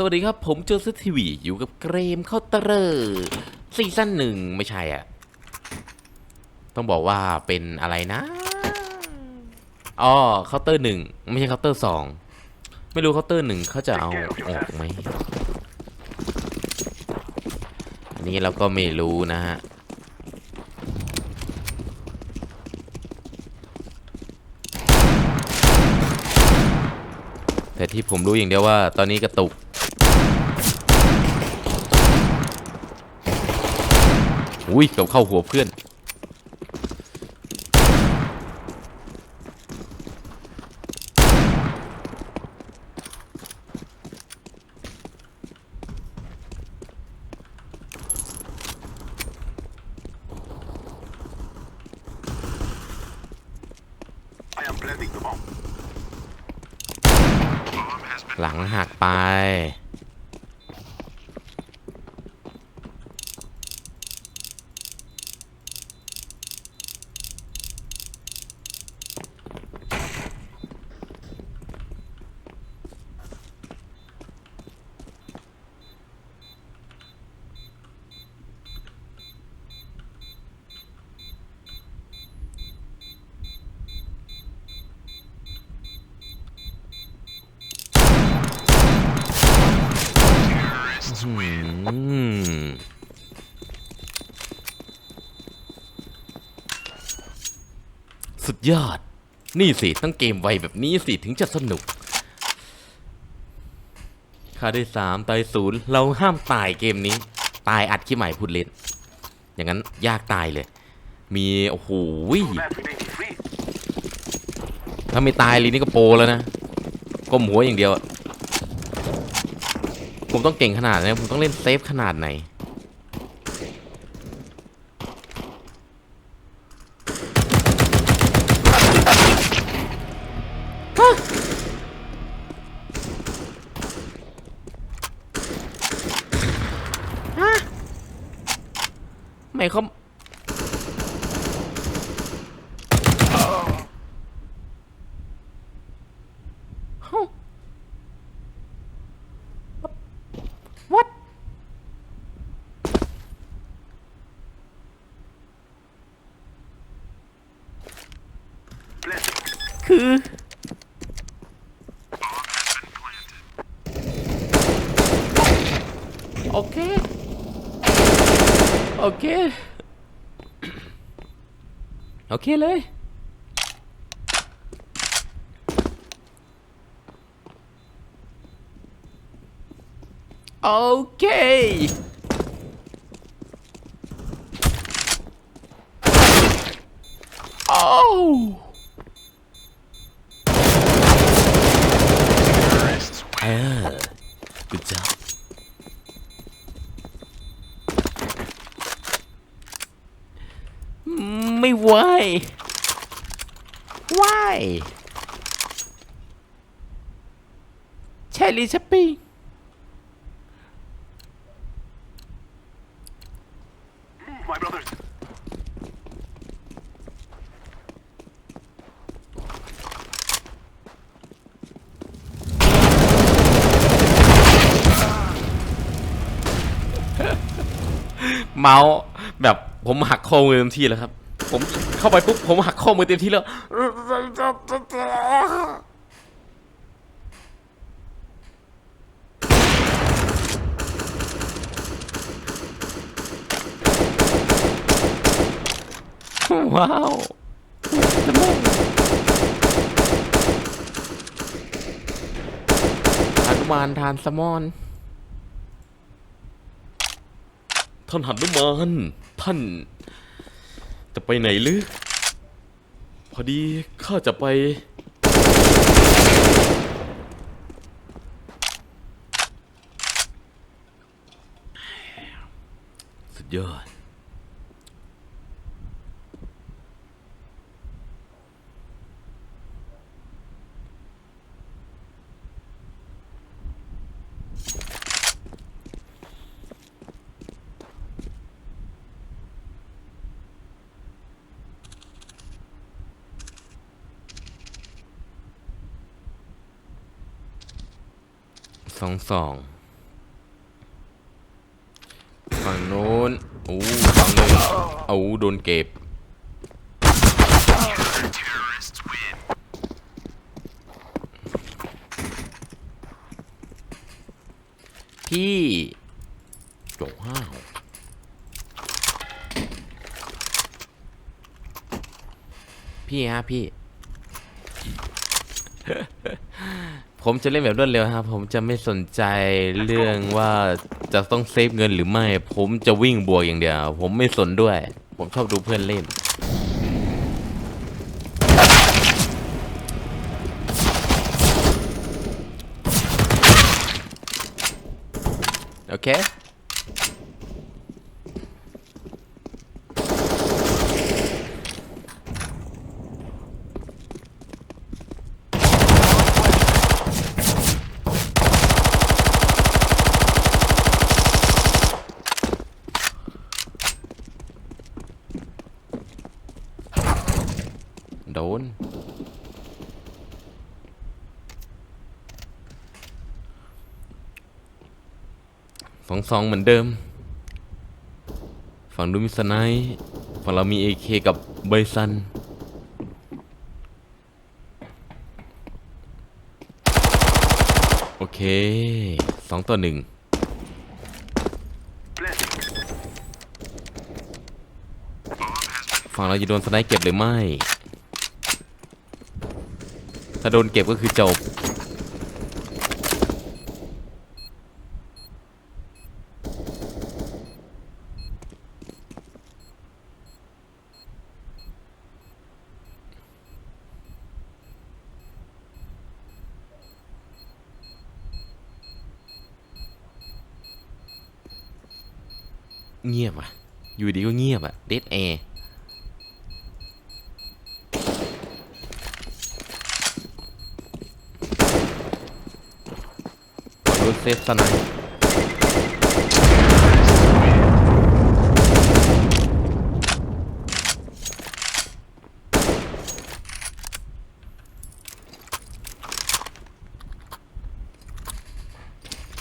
สวัสดีครับ ผมโจซทีวีอยู่กับเกรมเคาเตอร์ซีซั่นหนึ่งไม่ใช่อะ ต้องบอกว่าเป็นอะไรนะอ๋อเคาน์เตอร์หนึ่งไม่ใช่เคาน์เตอร์สองไม่รู้เคาน์เตอร์หนึ่งเขาจะเอาออกไหมอันนี้เราก็ไม่รู้นะฮะแต่ที่ผมรู้อย่างเดียวว่าตอนนี้กระตุก อุ้ยเกับเข้าหัวเพื่อน หลังหักไป ยอด นี่สิต้องเกมไวแบบนี้สิถึงจะสนุกค่าได้สามตายศูนย์เราห้ามตายเกมนี้ ตายอัดขี้ใหม่พูดเล่น อย่างนั้นยากตายเลย มีโอ้โหถ้าไม่ตายลีนี่ก็โปแล้วนะก้มหัวอย่างเดียว ผมต้องเก่งขนาดไหนผมต้องเล่นเซฟขนาดไหน ไม่เขาเฮ้า What คือ โอเค โอ เค โอเคเลย โอเค โอ้เออ good job ไม่ไหวไหวเชลลี่ช้อปปิ้ง My brothers. เมาส์แบบผมหักข้อมือเต็มที่แล้วครับ ผมเข้าไปปุ๊บผมหักข้อมือเต็มที่แล้วว้าวสมองหนุมานทานสมอนท่านหันุมานท่าน จะไปไหนลึกพอดีข้าจะไป สุดยอด สองสองฝั่งโน้นโอ้ฝั่งหนึ่งโอ้โดนเก็บพี่โจห้าวพี่ฮะพี่ ผมจะเล่นแบบรวดเร็วครับ ผมจะไม่สนใจเรื่องว่าจะต้องเซฟเงินหรือไม่ ผมจะวิ่งบวกอย่างเดียว ผมไม่สนด้วย ผมชอบดูเพื่อนเล่น โอเค โดน สองสองเหมือนเดิม ฝั่งดูมิสไนท์ฝั่งเรามีเอเคกับเบยซันโอเคสองต่อหนึ่งฝั่งเราจะโดนสไนป์เก็บหรือไม่ ถ้าโดนเก็บก็คือจบ เงียบอะ อยู่ดีก็เงียบอะ เดดแอร์ รถเซฟสไน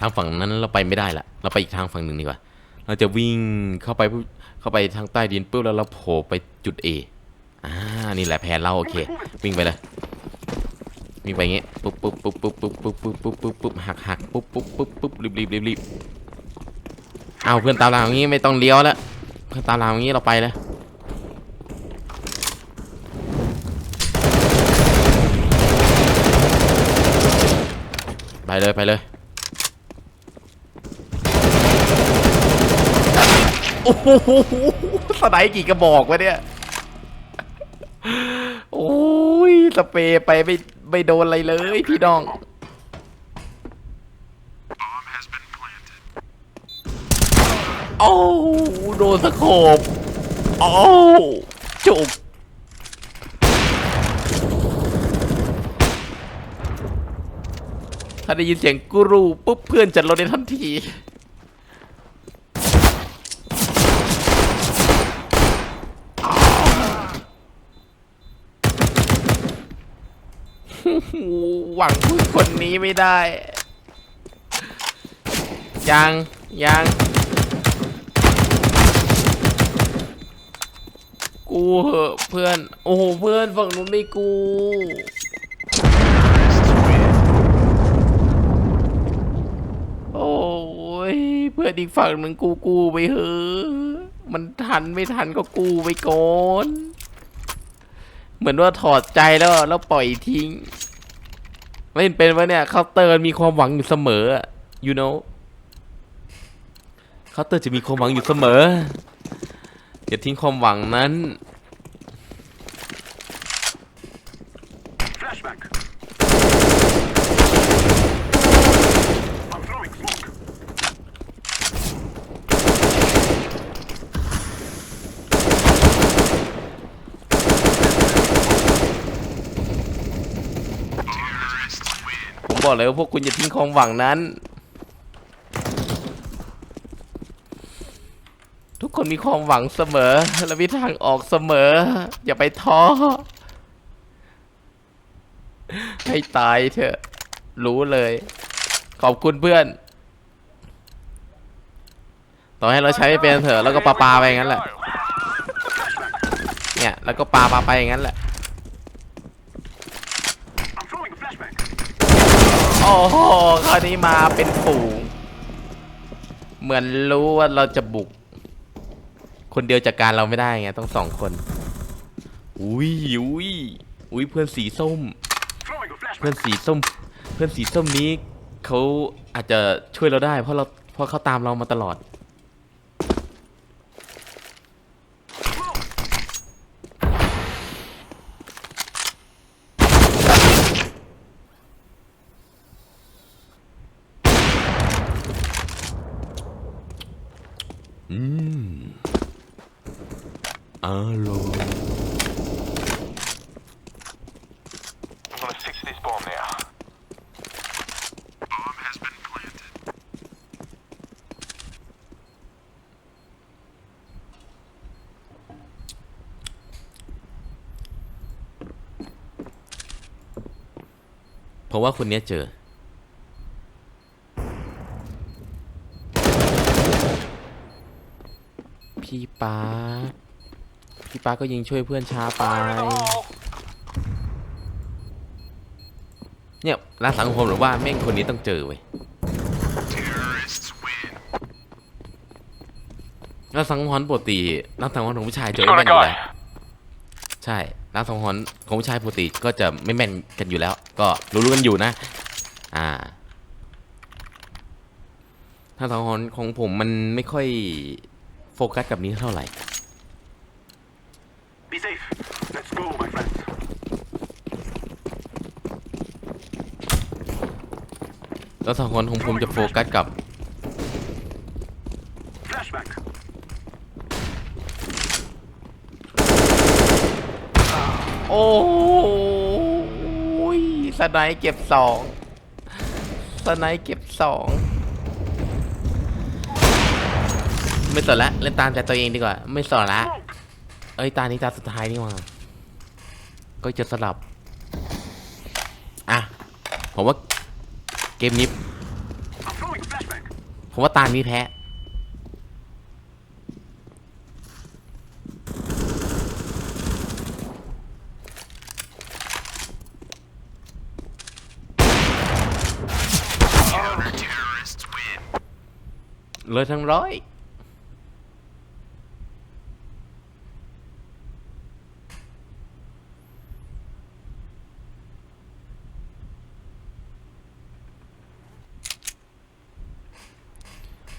ทางฝั่งนั้นเราไปไม่ได้ละ เราไปอีกทางฝั่งหนึ่งดีกว่า เราจะวิ่งเข้าไปเข้าไปทางใต้ดินปุ๊บแล้วเราโผล่ไปจุด A อ่า นี่แหละแผนเราโอเค วิ่งไปเลย วิ่งไปอย่างงี้ปุ๊บปุ๊บปุ๊บปุ๊บปุ๊บปุ๊บปุ๊บปุ๊บปุ๊บปุ๊บหักหักปุ๊บปุ๊บปุ๊บปุ๊บรีบรีบรีบรีบเอาเพื่อนตามเราอย่างงี้ไม่ต้องเลี้ยวแล้วเพื่อนตามเราอย่างงี้เราไปเลยไปเลยไปเลยโอ้โหสไนกี่กระบอกวะเนี่ยโอ้ยสเปรย์ไปไม่ ไม่โดนอะไรเลยพี่น้อง โอ้โดนสะโขบโอ้จุกถ้าได้ยินเสียงกูรูปุ๊บเพื่อนจัดรถในทันที หวังพึ่งคนนี้ไม่ได้ ยังยังกูเหอะเพื่อน โอ้โหเพื่อนฝั่งนู้นไม่กู โอ้ยเพื่อนอีกฝั่งหนึ่งกูกูไปเหอะมันทันไม่ทันก็กูไปก่อนเหมือนว่าถอดใจแล้วแล้วปล่อยทิ้ง เล่นเป็นวะเนี่ยเคาน์เตอร์มีความหวังอยู่เสมอ you know เคาน์เตอร์จะมีความหวังอยู่เสมออย่าทิ้งความหวังนั้น บอกเลยว่าพวกคุณอย่าทิ้งความหวังนั้น ทุกคนมีความหวังเสมอ และมีทางออกเสมอ อย่าไปท้อ ให้ตายเถอะ รู้เลย ขอบคุณเพื่อน ต่อให้เราใช้ไม่เป็นเถอะ แล้วก็ปาปาไปอย่างนั้นแหละ เนี่ย แล้วก็ปาปาไปอย่างนั้นแหละ โอ้โหคราวนี้มาเป็นฝูง เหมือนรู้ว่าเราจะบุก คนเดียวจัดการเราไม่ได้ไงต้องสองคน อุ้ยอุ้ยอุ้ยเพื่อนสีส้ม เพื่อนสีส้ม เพื่อนสีส้มนี้เขาอาจจะช่วยเราได้ เพราะเราเพราะเขาตามเรามาตลอด ราะว่าคนนี้เจอ พี่ป๊าพี่ป๊าก็ยิงช่วยเพื่อนช้าไป เนี่ยรักสังคมหรือว่าแม่งคนนี้ต้องเจอเว้ยรักสังหรณ์ปกติรักสังหรณ์ของผู้ชายเจอไม่ a แม่นอยู่แล้ว ใช่รักสังหรณ์ของผู้ชายปกติก็จะไม่แม่นกันอยู่แล้ว ก็รู้ๆกันอยู่นะ อ่าถ้าสังหรณ์ของผมมันไม่ค่อยโฟกัสกับนี้เท่าไหร่ Be safe. Let's go, my friends. แล้วสังหรณ์ของผมจะโฟกัสกับ Flashbang. โอ้ยสไนด์เก็บสองสไนด์เก็บสองไม่สนละเล่นตามใจตัวเองดีกว่า ไม่สนละ เอ้ยตานี้ตาสุดท้ายนี่หว่าก็จะสลับ อะ ผมว่าเกมนี้ ผมว่าตานี้แพ้ เลยทั้งร้อย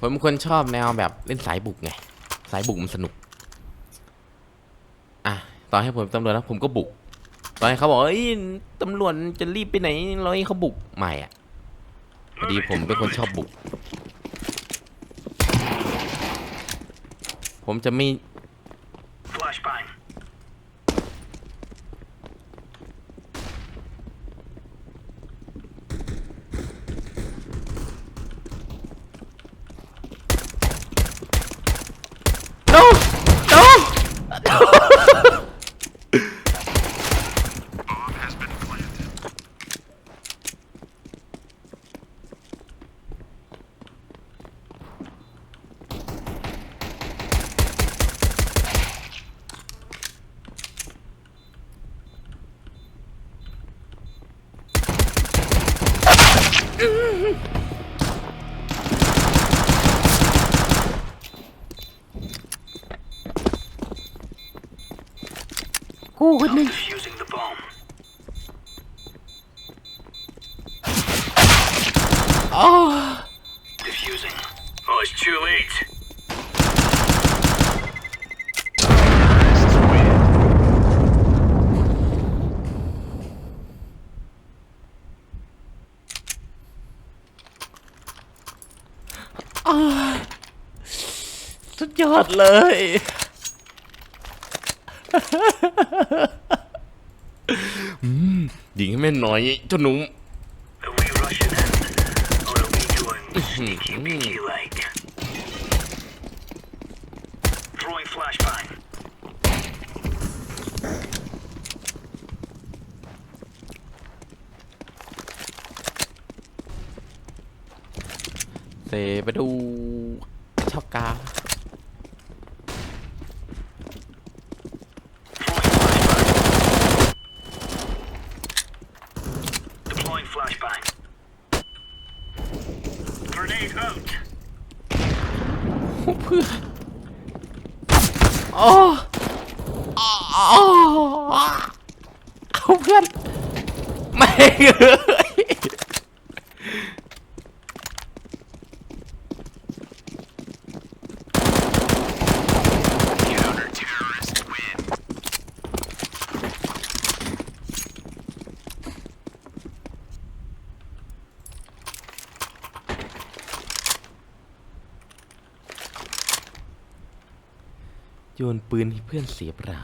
ผมคนชอบแนวแบบเล่นสายบุกไง สายบุกมันสนุก อะตอนให้ผมตำรวจแล้วผมก็บุก ตอนให้เขาบอกเอ้ยตำรวจจะรีบไปไหนเราให้เขาบุกไม่อะพอดีผมเป็นคนชอบบุก ผมจะไม่ Flashbang. โนโน Bomb has been planted. กูคนหนึ่ง Defusing the bomb. อ๋อ Defusing. Oh, it's too late. สุดยอดเลย อืมยิงให้แม่นหน่อยเจ้าหนุ่ม Are we rushing in? Or are we doing sneaky peeky like? Throwing flashbang. เซ ไปดูช็อบกา Throwing flashbang. Deploying flashbang. Grenade out. เพื่อโอ้โอ้เอาเพื่อน ไม่เอ้ย โยนปืนให้เพื่อนเสียเปล่า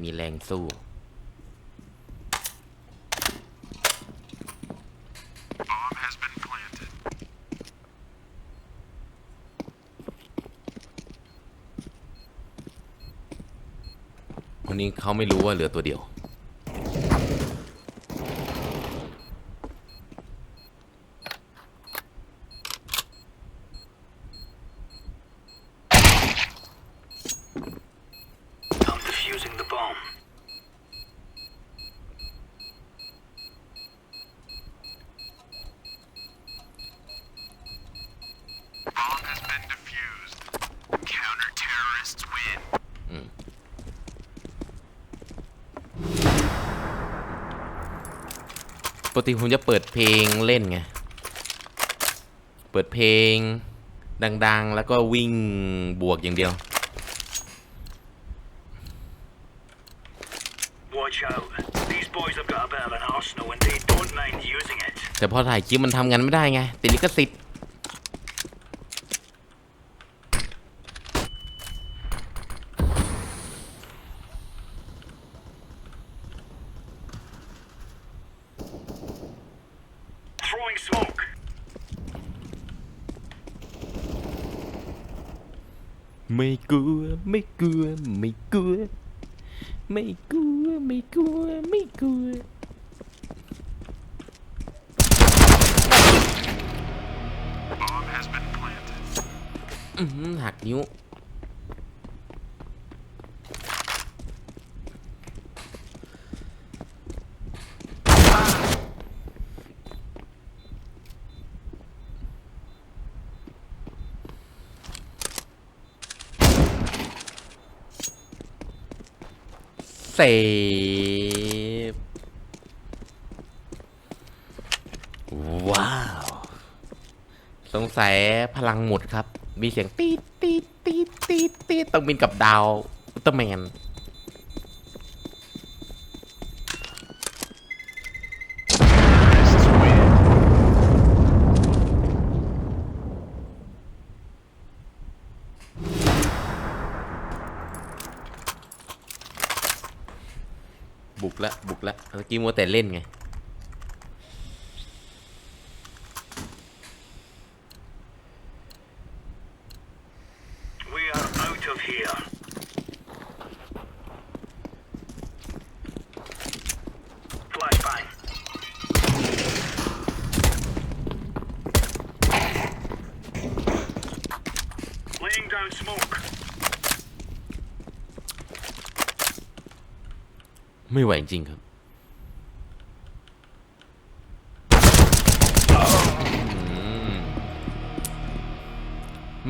ม่มีแรงสู้ Bomb has been planted. วันนี้เขาไม่รู้ว่าเหลือตัวเดียว ปกติผมจะเปิดเพลงเล่นไง เปิดเพลง ดัง ๆ แล้วก็วิ่งบวกอย่างเดียว Watch out. These boys have got a bit of an arsenal and they don't mind using it. แต่พอถ่ายคลิปมันทำงานไม่ได้ไงติดลิขสิทธิ์ ไม่กลัวไม่กลัวไม่กลัวไม่กลัวไม่กลัวไม่กลัว Bomb has been planted. อื้อหือหักนิ้ว ซฟว้าว สงสัยพลังหมดครับ มีเสียงตีดตีดตีดตีดตีดต้องบินกับดาวอุลตร้าแมน Terrorists win. บุกละบุ กละเมื่อกี้มัวแต่เล่นไง We are out of here. Flashbang. Laying down smoke. ไม่ไหวจริงครับ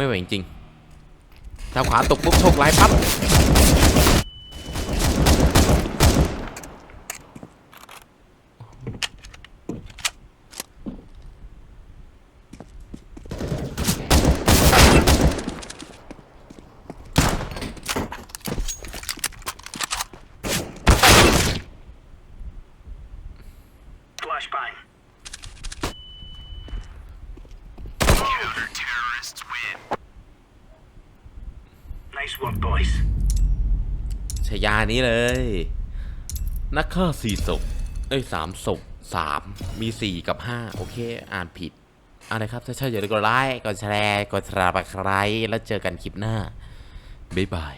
ไม่ไหวจริงๆทาขวาตกปุ๊บโชคร้ายปั๊บ ชายานี้เลย นักฆ่าสี่ศพเอ้ยสามศพสามมีสี่กับห้าโอเค อ่านผิดอะไรครับ ถ้าใช่อย่าลืมกดไลค์กดแชร์กดสลับใครแล้วเจอกันคลิปหน้า บ๊ายบาย